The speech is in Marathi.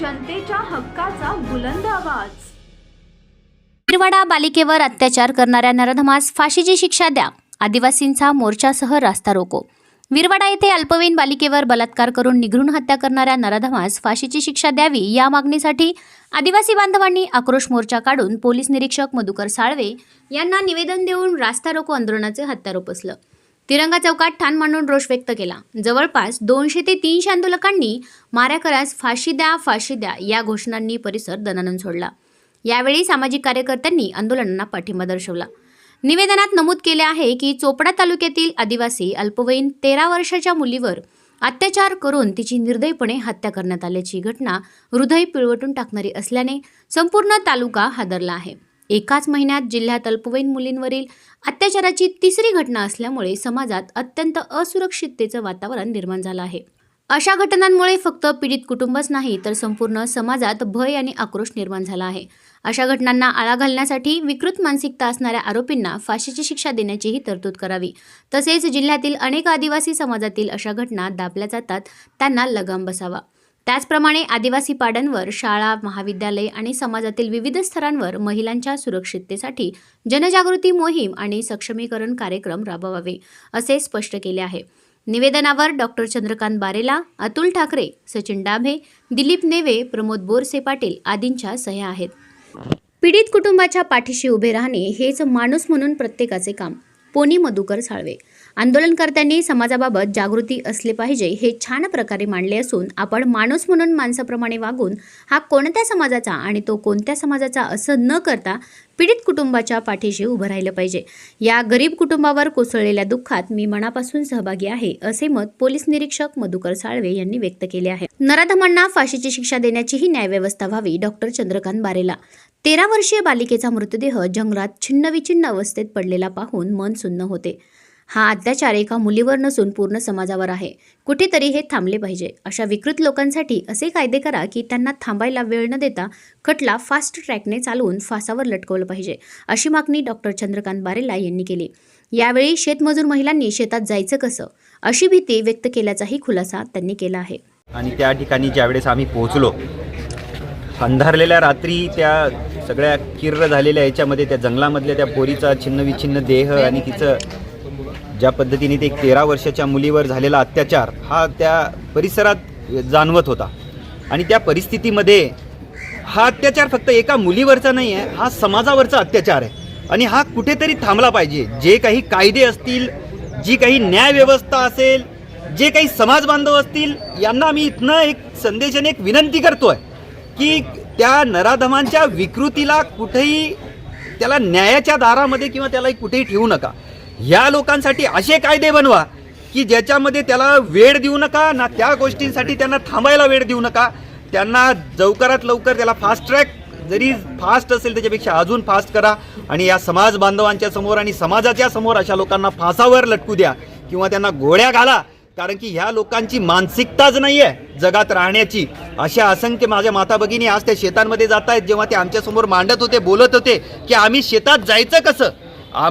जनतेच्या हक्काचा बुलंद आवाज. हिरवाडा बालिकेवर अत्याचार करणाऱ्या नरधमास फाशीची शिक्षा द्या. आदिवासींचा मोर्चासह रास्ता रोको. विरवाडा येथे अल्पवयीन बालिकेवर बलात्कार करून निघृण हत्या करणाऱ्या नरधमास फाशीची शिक्षा द्यावी या मागणीसाठी आदिवासी बांधवांनी आक्रोश मोर्चा काढून पोलीस निरीक्षक मधुकर साळवे यांना निवेदन देऊन रास्ता रोको आंदोलनाचे हत्यार उपसलं तिरंगा चौकात ठाण मांडून रोष व्यक्त केला. जवळपास दोनशे ते तीनशे आंदोलकांनी माऱ्याकरास फाशी द्या फाशी द्या या घोषणांनी परिसर दणानून सोडला. यावेळी सामाजिक कार्यकर्त्यांनी आंदोलनांना पाठिंबा दर्शवला. निवेदनात नमूद केले आहे की चोपडा तालुक्यातील आदिवासी अल्पवयीन तेरा वर्षाच्या मुलीवर अत्याचार करून तिची निर्दयपणे हत्या करण्यात आल्याची घटना हृदय पिळवटून टाकणारी असल्याने संपूर्ण तालुका हादरला आहे. एकाच महिन्यात जिल्ह्यात अल्पवयीन मुलींवरील अत्याचाराची तिसरी घटना असल्यामुळे समाजात अत्यंत असुरक्षिततेचं वातावरण निर्माण झालं आहे. अशा घटनांमुळे फक्त पीडित कुटुंबच नाही तर संपूर्ण समाजात भय आणि आक्रोश निर्माण झाला आहे. अशा घटनांना आळा घालण्यासाठी विकृत मानसिकता असणाऱ्या आरोपींना फाशीची शिक्षा देण्याचीही तरतूद करावी. तसेच जिल्ह्यातील अनेक आदिवासी समाजातील अशा घटना दाबल्या जातात त्यांना लगाम बसावा. त्याचप्रमाणे आदिवासी पाड्यांवर शाळा महाविद्यालय आणि समाजातील विविध स्तरांवर महिलांच्या सुरक्षिततेसाठी जनजागृती मोहीम आणि सक्षमीकरण कार्यक्रम राबवावे असे स्पष्ट केले आहे. निवेदनावर डॉक्टर चंद्रकांत बारेला अतुल ठाकरे सचिन डाभे दिलीप नेवे प्रमोद बोरसे पाटील आदींच्या सह्या आहेत. पीडित कुटुंबाच्या पाठीशी उभे राहणे हेच माणूस म्हणून प्रत्येकाचे काम. पोनी मधुकर साळवे. आंदोलनकर्त्यांनी समाजाबाबत जागृती असले पाहिजे हे छान प्रकारे मांडले असून आपण माणूस म्हणून माणसाप्रमाणे वागून हा कोणत्या समाजाचा आणि तो कोणत्या समाजाचा असं न करता पीडित कुटुंबाच्या पाठीशी उभं राहिलं पाहिजे. या गरीब कुटुंबावर कोसळलेल्या दुःखात मी मनापासून सहभागी आहे असे मत पोलीस निरीक्षक मधुकर साळवे यांनी व्यक्त केले आहे. नराधमांना फाशीची शिक्षा देण्याचीही न्यायव्यवस्था व्हावी डॉक्टर चंद्रकांत बारेला. तेरा वर्षीय बालिकेचा मृतदेह जंगलात छिन्नविछिन्न अवस्थेत पडलेला पाहून मन सुन्न होते. हा अत्याचार एका मुलीवर नसून पूर्ण समाजावर आहे. कुठेतरी हे थांबले पाहिजे. अशा विकृत लोकांसाठी असे कायदे करा की त्यांना थांबायला वेळ न देता खटला फास्ट ट्रॅकने चालवून फासावर लटकवलं पाहिजे अशी मागणी डॉक्टर चंद्रकांत बारेला यांनी केली. यावेळी शेतमजूर महिलांनी शेतात जायचं कसं? अशी भीती व्यक्त केल्याचाही खुलासा त्यांनी केला आहे. आणि त्या ठिकाणी ज्यावेळेस आम्ही पोहोचलो अंधारलेल्या रात्री त्या सगळ्या किर्र झालेल्या याच्यामध्ये त्या जंगलामधल्या त्या पोरीचा छिन्नविछिन्न देह आणि तिचं ज्या पद्धतीने ते एक तेरा वर्षाच्या मुलीवर झालेला अत्याचार हा त्या परिसरात जाणवत होता. आणि त्या परिस्थितीमध्ये हा अत्याचार फक्त एका मुलीवरचा नाही आहे हा समाजावरचा अत्याचार आहे. आणि हा कुठेतरी थांबला पाहिजे. जे काही कायदे असतील जी काही न्यायव्यवस्था असेल जे काही समाज बांधव असतील यांना मी इथनं एक संदेशाने एक विनंती आहे की त्या नराधमांच्या विकृतीला कुठेही त्याला न्यायाच्या दारामध्ये किंवा त्याला कुठेही ठेवू नका. ह्या लोकांसाठी असे कायदे बनवा की ज्याच्यामध्ये त्याला वेळ देऊ नका ना त्या गोष्टींसाठी त्यांना थांबायला वेळ देऊ नका. त्यांना लवकरात लवकर त्याला फास्ट ट्रॅक जरी फास्ट असेल त्याच्यापेक्षा अजून फास्ट करा आणि या समाज बांधवांच्या समोर आणि समाजाच्या समोर अशा लोकांना फासावर लटकू द्या किंवा त्यांना गोळ्या घाला. कारण की ह्या लोकांची मानसिकताच नाही आहे जगात राहण्याची. अशा असंख्य माझ्या माता भगिनी आज त्या शेतांमध्ये जात आहेत जेव्हा ते आमच्यासमोर मांडत होते बोलत होते की आम्ही शेतात जायचं कसं? आम